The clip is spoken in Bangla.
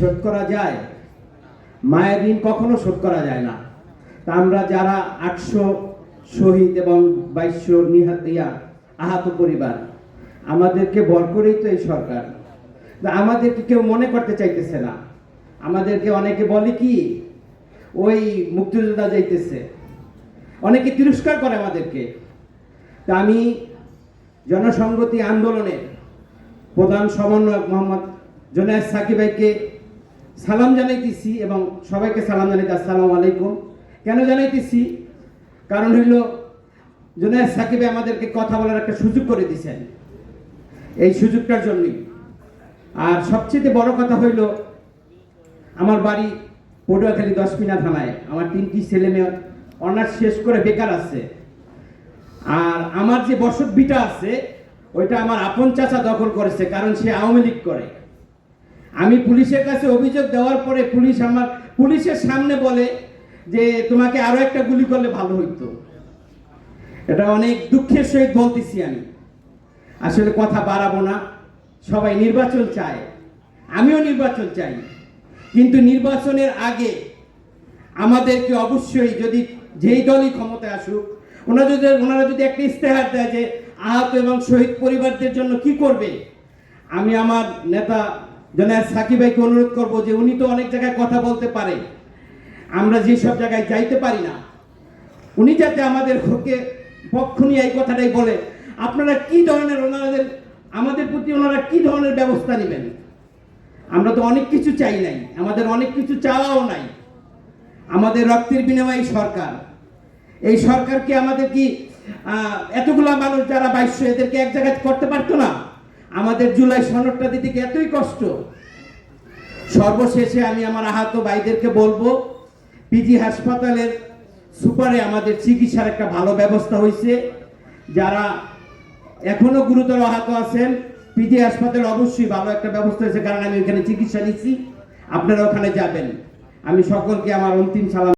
শোধ করা যায়? মায়ের ঋণ কখনো শোধ করা যায় না। তা আমরা যারা আটশো শহীদ এবং বাইশশো নিহাত, ইয়া, আহত পরিবার, আমাদেরকে বর করেই তো এই সরকার। আমাদেরকে কেউ মনে করতে চাইতেছে না। আমাদেরকে অনেকে বলে কি, ওই মুক্তিযোদ্ধা যাইতেছে। অনেকে তিরস্কার করে আমাদেরকে। তা আমি জনসংগতি আন্দোলনের প্রধান সমন্বয়ক মোহাম্মদ জোনায়দ সাকিব ভাইকে সালাম জানাইতেছি এবং সবাইকে সালাম জানাইতে আসসালামু আলাইকুম। কেন জানাইতেছি? কারণ হইল, জোনায়দ সাকিবে আমাদেরকে কথা বলার একটা সুযোগ করে দিয়েছেন। এই সুযোগটার জন্যই। আর সবচেয়ে বড় কথা হইল, আমার বাড়ি পটুয়াখালী দশমিনা থানায়। আমার তিনটি ছেলে মেয়ে অনার্স শেষ করে বেকার আছে। আর আমার যে বসত বিটা আছে, ওইটা আমার আপন চাচা দখল করেছে, কারণ সে আওয়ামী লীগ করে। আমি পুলিশের কাছে অভিযোগ দেওয়ার পরে পুলিশ আমার, পুলিশের সামনে বলে যে তোমাকে আরও একটা গুলি করলে ভালো হইতো। এটা অনেক দুঃখের সহিত বলতেছি আমি। আসলে কথা বাড়াবো না। সবাই নির্বাচন চায়। আমিও নির্বাচন চাই। কিন্তু নির্বাচনের আগে আমাদেরকে অবশ্যই যদি যেই দলই ক্ষমতায় আসুক, ওনারা যদি ওনারা যদি একটা ইস্তেহার দেয় যে আহত এবং শহীদ পরিবারদের জন্য কি করবে, আমি আমার নেতা জনায় সাকিব ভাইকে অনুরোধ করব যে উনি তো অনেক জায়গায় কথা বলতে পারে। আমরা যেসব জায়গায় যাইতে পারি না, উনি যাতে আমাদের হকে পক্ষ নিয়ে এই কথাটাই বলে। আপনারা কি ধরনের ওনাদের, আমাদের প্রতি ওনারা কি ধরনের ব্যবস্থা নেবেন? আমরা তো অনেক কিছু চাই নাই, আমাদের অনেক কিছু চাওয়াও নাই। আমাদের রক্তের বিনিময়ে সরকার। এই সরকারকে আমাদের কি এতগুলা মানুষ যারা বাইশশো এদেরকে এক জায়গায় করতে পারতো না? আমাদের জুলাই সনদটা দিতে এতই কষ্ট? সর্বশেষে আমি আমার আহত ভাইদেরকে বলব পিজি হাসপাতালের সুপারে আমাদের চিকিৎসার একটা ভালো ব্যবস্থা হয়েছে। যারা এখনও গুরুতর আহত আছেন পিজি হাসপাতালে অবশ্যই ভালো একটা ব্যবস্থা হয়েছে, কারণ আমি ওখানে চিকিৎসা নিচ্ছি। আপনারা ওখানে যাবেন। আমি সকলকে আমার অন্তিম সালাম